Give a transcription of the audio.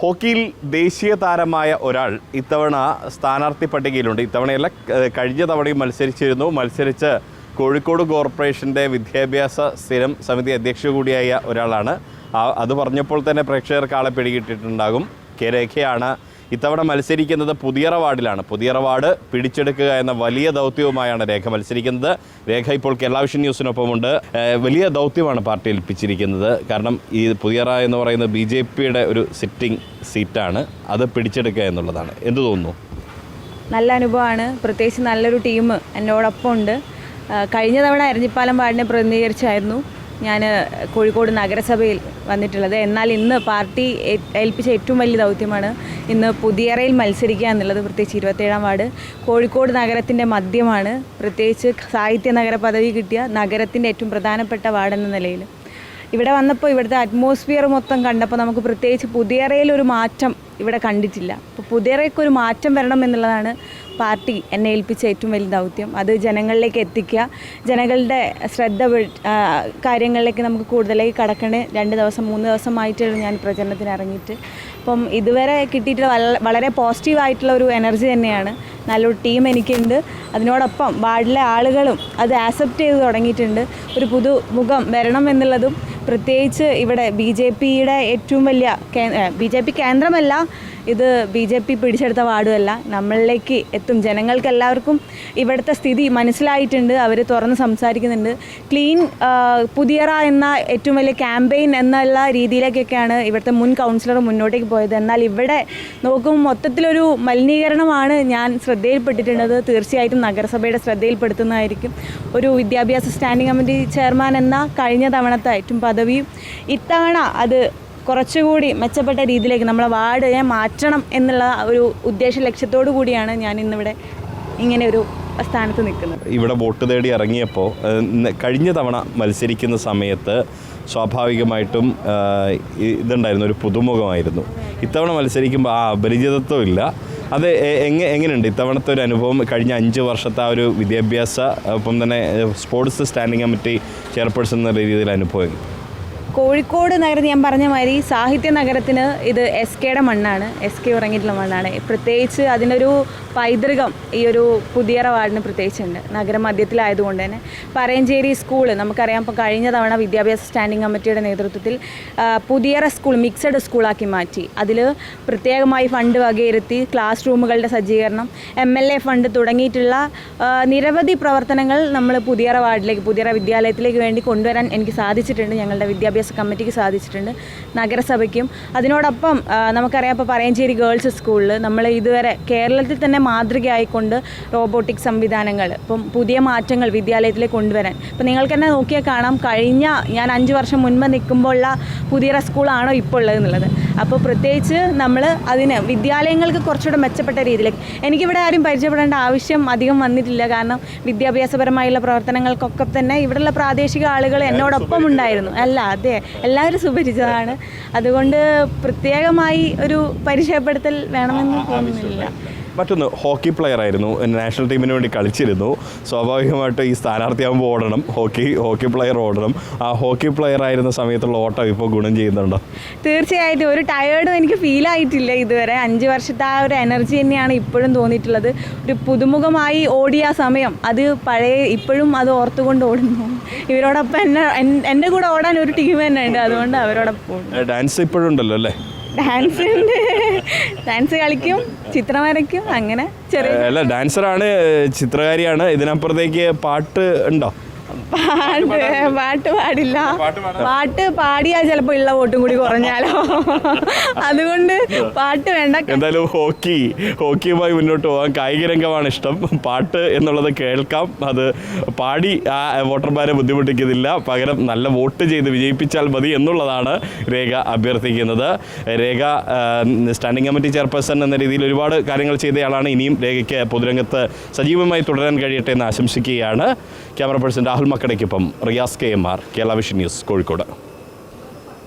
ഹോക്കിയിൽ ദേശീയ താരമായ ഒരാൾ ഇത്തവണ സ്ഥാനാർത്ഥി പട്ടികയിലുണ്ട്. ഇത്തവണയല്ല കഴിഞ്ഞ തവണയും മത്സരിച്ചിരുന്നു. മത്സരിച്ച് കോഴിക്കോട് കോർപ്പറേഷന്റെ വിദ്യാഭ്യാസ സ്ഥിരം സമിതി അധ്യക്ഷ കൂടിയായ ഒരാളാണ്. അത് പറഞ്ഞപ്പോൾ തന്നെ പ്രേക്ഷകർക്ക് ആളെ പിടികിട്ടിട്ടുണ്ടാകും കെ രേഖയാണ് ഇത്തവണ മത്സരിക്കുന്നത് പുതിയറ വാർഡിലാണ്. പുതിയറ വാർഡ് പിടിച്ചെടുക്കുക എന്ന വലിയ ദൗത്യവുമായാണ് രേഖ മത്സരിക്കുന്നത്. രേഖ ഇപ്പോൾ കേരള വിഷൻ ന്യൂസിനൊപ്പമുണ്ട്. വലിയ ദൗത്യമാണ് പാർട്ടി ഏൽപ്പിച്ചിരിക്കുന്നത്. കാരണം ഈ പുതിയറ എന്ന് പറയുന്നത് ബി ജെ പിയുടെ ഒരു സിറ്റിംഗ് സീറ്റാണ്. അത് പിടിച്ചെടുക്കുക എന്നുള്ളതാണ്. എന്ത് തോന്നുന്നു? നല്ല അനുഭവമാണ്. പ്രത്യേകിച്ച് നല്ലൊരു ടീം എന്നോടൊപ്പം ഉണ്ട്. കഴിഞ്ഞ തവണ എരഞ്ഞിപ്പാലം വാർഡിനെ പ്രതിനിധീകരിച്ചായിരുന്നു ഞാൻ കോഴിക്കോട് നഗരസഭയിൽ വന്നിട്ടുള്ളത്. എന്നാൽ ഇന്ന് പാർട്ടി ഏൽപ്പിച്ച ഏറ്റവും വലിയ ദൗത്യമാണ് ഇന്ന് പുതിയറയിൽ മത്സരിക്കുക എന്നുള്ളത് പ്രത്യേകിച്ച് ഇരുപത്തേഴാം വാർഡ്. കോഴിക്കോട് നഗരത്തിന്റെ മധ്യമാണ്. പ്രത്യേകിച്ച് സാഹിത്യ നഗര പദവി കിട്ടിയ നഗരത്തിന്റെ ഏറ്റവും പ്രധാനപ്പെട്ട വാർഡെന്ന നിലയിൽ. ഇവിടെ വന്നപ്പോൾ ഇവിടുത്തെ അറ്റ്മോസ്ഫിയർ മൊത്തം കണ്ടപ്പോൾ നമുക്ക് പ്രത്യേകിച്ച് പുതിയറയിൽ ഒരു മാറ്റം ഇവിടെ കണ്ടിട്ടില്ല. അപ്പോൾ പുതിയറയ്ക്ക് ഒരു മാറ്റം വരണം എന്നുള്ളതാണ് പാർട്ടി എന്നെ ഏൽപ്പിച്ച ഏറ്റവും വലിയ ദൗത്യം. അത് ജനങ്ങളിലേക്ക് എത്തിക്കുക. ജനങ്ങളുടെ ശ്രദ്ധ കാര്യങ്ങളിലേക്ക് നമുക്ക് കൂടുതലായി കടക്കണേ രണ്ട് ദിവസം മൂന്ന് ദിവസമായിട്ടുള്ള ഞാൻ പ്രചരണത്തിന് ഇറങ്ങിയിട്ട്. അപ്പം ഇതുവരെ കിട്ടിയിട്ടുള്ള വള- വളരെ പോസിറ്റീവായിട്ടുള്ള ഒരു എനർജി തന്നെയാണ്. നല്ലൊരു ടീം എനിക്കുണ്ട്. അതിനോടൊപ്പം വാർഡിലെ ആളുകളും അത് ആക്സെപ്റ്റ് ചെയ്ത് തുടങ്ങിയിട്ടുണ്ട്. ഒരു പുതു മുഖം വരണം എന്നുള്ളതും പ്രത്യേകിച്ച് ഇവിടെ ബി ജെ പിയുടെ ഏറ്റവും വലിയ ബി ജെ പി കേന്ദ്രമല്ല ഇത് ബി ജെ പി പിടിച്ചെടുത്ത വാർഡുമല്ല. നമ്മളിലേക്ക് എത്തും. ജനങ്ങൾക്ക് എല്ലാവർക്കും ഇവിടുത്തെ സ്ഥിതി മനസ്സിലായിട്ടുണ്ട്. അവർ തുറന്ന് സംസാരിക്കുന്നുണ്ട്. ക്ലീൻ പുതിയറ എന്ന ഏറ്റവും വലിയ ക്യാമ്പയിൻ എന്നുള്ള രീതിയിലേക്കൊക്കെയാണ് ഇവിടുത്തെ മുൻ കൗൺസിലർ മുന്നോട്ടേക്ക് പോയത്. എന്നാൽ ഇവിടെ നോക്കുമ്പോൾ മൊത്തത്തിലൊരു മലിനീകരണമാണ് ഞാൻ ശ്രദ്ധയിൽപ്പെട്ടിട്ടുള്ളത്. തീർച്ചയായിട്ടും നഗരസഭയുടെ ശ്രദ്ധയിൽപ്പെടുത്തുന്നതായിരിക്കും. ഒരു വിദ്യാഭ്യാസ സ്റ്റാൻഡിംഗ് കമ്മിറ്റി ചെയർമാൻ എന്ന കഴിഞ്ഞ തവണത്തെ ഏറ്റവും പദവിയും. ഇത്തവണ അത് കുറച്ചുകൂടി മെച്ചപ്പെട്ട രീതിയിലേക്ക് നമ്മളെ വാർഡിനെ മാറ്റണം എന്നുള്ള ഒരു ഉദ്ദേശ ലക്ഷ്യത്തോടു കൂടിയാണ് ഞാൻ ഇന്നിവിടെ ഇങ്ങനെ ഒരു സ്ഥാനത്ത് നിൽക്കുന്നത്. ഇവിടെ വോട്ട് തേടി ഇറങ്ങിയപ്പോൾ കഴിഞ്ഞ തവണ മത്സരിക്കുന്ന സമയത്ത് സ്വാഭാവികമായിട്ടും ഇതുണ്ടായിരുന്നു ഒരു പുതുമുഖമായിരുന്നു. ഇത്തവണ മത്സരിക്കുമ്പോൾ ആ അപരിചിതത്വം ഇല്ല അത് എ- എങ്ങ എങ്ങനെയുണ്ട്? ഇത്തവണത്തെ ഒരു അനുഭവം കഴിഞ്ഞ അഞ്ച് വർഷത്തെ ആ ഒരു വിദ്യാഭ്യാസ ഒപ്പം തന്നെ സ്പോർട്സ് സ്റ്റാൻഡിംഗ് കമ്മിറ്റി ചെയർപേഴ്സൺ എന്ന രീതിയിൽ അനുഭവം കോഴിക്കോട് നഗരത്തിൽ ഞാൻ പറഞ്ഞ മാതിരി സാഹിത്യ നഗരത്തിന് ഇത് എസ് കെയുടെ മണ്ണാണ്. എസ് കെ ഉറങ്ങിയിട്ടുള്ള മണ്ണാണ്. പ്രത്യേകിച്ച് അതിനൊരു പൈതൃകം ഈ ഒരു പുതിയറ വാർഡിന് പ്രത്യേകിച്ചുണ്ട്. നഗരമധ്യത്തിലായതുകൊണ്ട് തന്നെ. പറയഞ്ചേരി സ്കൂൾ നമുക്കറിയാം ഇപ്പോൾ കഴിഞ്ഞ തവണ വിദ്യാഭ്യാസ സ്റ്റാൻഡിംഗ് കമ്മിറ്റിയുടെ നേതൃത്വത്തിൽ പുതിയറ സ്കൂൾ മിക്സഡ് സ്കൂളാക്കി മാറ്റി. അതിൽ പ്രത്യേകമായി ഫണ്ട് വകയിരുത്തി ക്ലാസ് റൂമുകളുടെ സജ്ജീകരണം എം എൽ എ ഫണ്ട് തുടങ്ങിയിട്ടുള്ള നിരവധി പ്രവർത്തനങ്ങൾ നമ്മൾ പുതിയറ വാർഡിലേക്ക് പുതിയറ വിദ്യാലയത്തിലേക്ക് വേണ്ടി കൊണ്ടുവരാൻ എനിക്ക് സാധിച്ചിട്ടുണ്ട് ഞങ്ങളുടെ വിദ്യാഭ്യാസ കമ്മിറ്റിക്ക് സാധിച്ചിട്ടുണ്ട്. നഗരസഭയ്ക്കും. അതിനോടൊപ്പം നമുക്കറിയാം ഇപ്പോൾ പറയഞ്ചേരി ഗേൾസ് സ്കൂളിൽ നമ്മൾ ഇതുവരെ കേരളത്തിൽ തന്നെ മാതൃകയായിക്കൊണ്ട് റോബോട്ടിക് സംവിധാനങ്ങൾ ഇപ്പം പുതിയ മാറ്റങ്ങൾ വിദ്യാലയത്തിലേക്ക് കൊണ്ടുവരാൻ. ഇപ്പം നിങ്ങൾക്ക് തന്നെ നോക്കിയാൽ കാണാം കഴിഞ്ഞ ഞാൻ അഞ്ച് വർഷം മുൻപ് നിൽക്കുമ്പോഴുള്ള പുതിയ സ്കൂളാണോ ഇപ്പോൾ ഉള്ളത് എന്നുള്ളത്. അപ്പോൾ പ്രത്യേകിച്ച് നമ്മൾ അതിന് വിദ്യാലയങ്ങൾക്ക് കുറച്ചുകൂടെ മെച്ചപ്പെട്ട രീതിയിലേക്ക് എനിക്കിവിടെ ആരും പരിചയപ്പെടേണ്ട ആവശ്യം അധികം വന്നിട്ടില്ല. കാരണം വിദ്യാഭ്യാസപരമായുള്ള പ്രവർത്തനങ്ങൾക്കൊക്കെ തന്നെ ഇവിടെയുള്ള പ്രാദേശിക ആളുകൾ എന്നോടൊപ്പം ഉണ്ടായിരുന്നു. അല്ല അതെ എല്ലാവരും സുപരിചിതമാണ് അതുകൊണ്ട് പ്രത്യേകമായി ഒരു പരിചയപ്പെടുത്തൽ വേണമെന്ന് തോന്നുന്നില്ല. മറ്റൊന്ന് ഹോക്കി പ്ലെയർ ആയിരുന്നു. നാഷണൽ ടീമിന് വേണ്ടി കളിച്ചിരുന്നു. സ്വാഭാവികമായിട്ട് ഈ സ്ഥാനാർത്ഥിയാകുമ്പോൾ ഓടണം. ഹോക്കി ഹോക്കി പ്ലെയർ ഓടണം. ആ ഹോക്കി പ്ലെയർ ആയിരുന്ന സമയത്തുള്ള ഓട്ടം ഇപ്പോൾ ഗുണം ചെയ്യുന്നുണ്ടോ? തീർച്ചയായിട്ടും. ഒരു ടയേർഡും എനിക്ക് ഫീൽ ആയിട്ടില്ല ഇതുവരെ. അഞ്ച് വർഷത്തെ ആ ഒരു എനർജി തന്നെയാണ് ഇപ്പോഴും തോന്നിയിട്ടുള്ളത്. ഒരു പുതുമുഖമായി ഓടിയ സമയം അത് പഴയ ഇപ്പോഴും അത് ഓർത്തുകൊണ്ട് ഓടുന്നു. ഇവരോടൊപ്പം എന്നെ എന്റെ കൂടെ ഓടാൻ ഒരു ടീം തന്നെ ഉണ്ട്. അതുകൊണ്ട് അവരോടൊപ്പം ഡാൻസ് ഇപ്പോഴും ഉണ്ടല്ലോ അല്ലേ? ഡാൻസ് ഉണ്ട്. ഡാൻസ് കളിക്കും ചിത്രം വരയ്ക്കും അങ്ങനെ ചെറിയ അല്ല ഡാൻസറാണ് ചിത്രകാരിയാണ്. ഇതിനപ്പുറത്തേക്ക് പാട്ട് ഉണ്ടോ? പാട്ട് പാട്ട് പാടില്ല. പാട്ട് പാടിയാ ചിലപ്പോൾ ഉള്ള വോട്ടും കൂടി കുറഞ്ഞാലോ. അതുകൊണ്ട് പാട്ട് വേണ്ട. എന്തായാലും ഹോക്കി ഹോക്കിയുമായി മുന്നോട്ട് പോകാൻ കായിക രംഗമാണ് ഇഷ്ടം. പാട്ട് എന്നുള്ളത് കേൾക്കാം. അത് പാടി ആ വോട്ടർമാരെ ബുദ്ധിമുട്ടിക്കുന്നില്ല. പകരം നല്ല വോട്ട് ചെയ്ത് വിജയിപ്പിച്ചാൽ മതി എന്നുള്ളതാണ് രേഖ അഭ്യർത്ഥിക്കുന്നത്. രേഖ സ്റ്റാൻഡിംഗ് കമ്മിറ്റി ചെയർപേഴ്സൺ എന്ന രീതിയിൽ ഒരുപാട് കാര്യങ്ങൾ ചെയ്തയാളാണ്. ഇനിയും രേഖയ്ക്ക് പൊതുരംഗത്ത് സജീവമായി തുടരാൻ കഴിയട്ടെ എന്ന് ആശംസിക്കുകയാണ്. Camera person Rahul മക്കടയ്ക്കൊപ്പം Riyas K M R Kerala Vision News Kozhikode.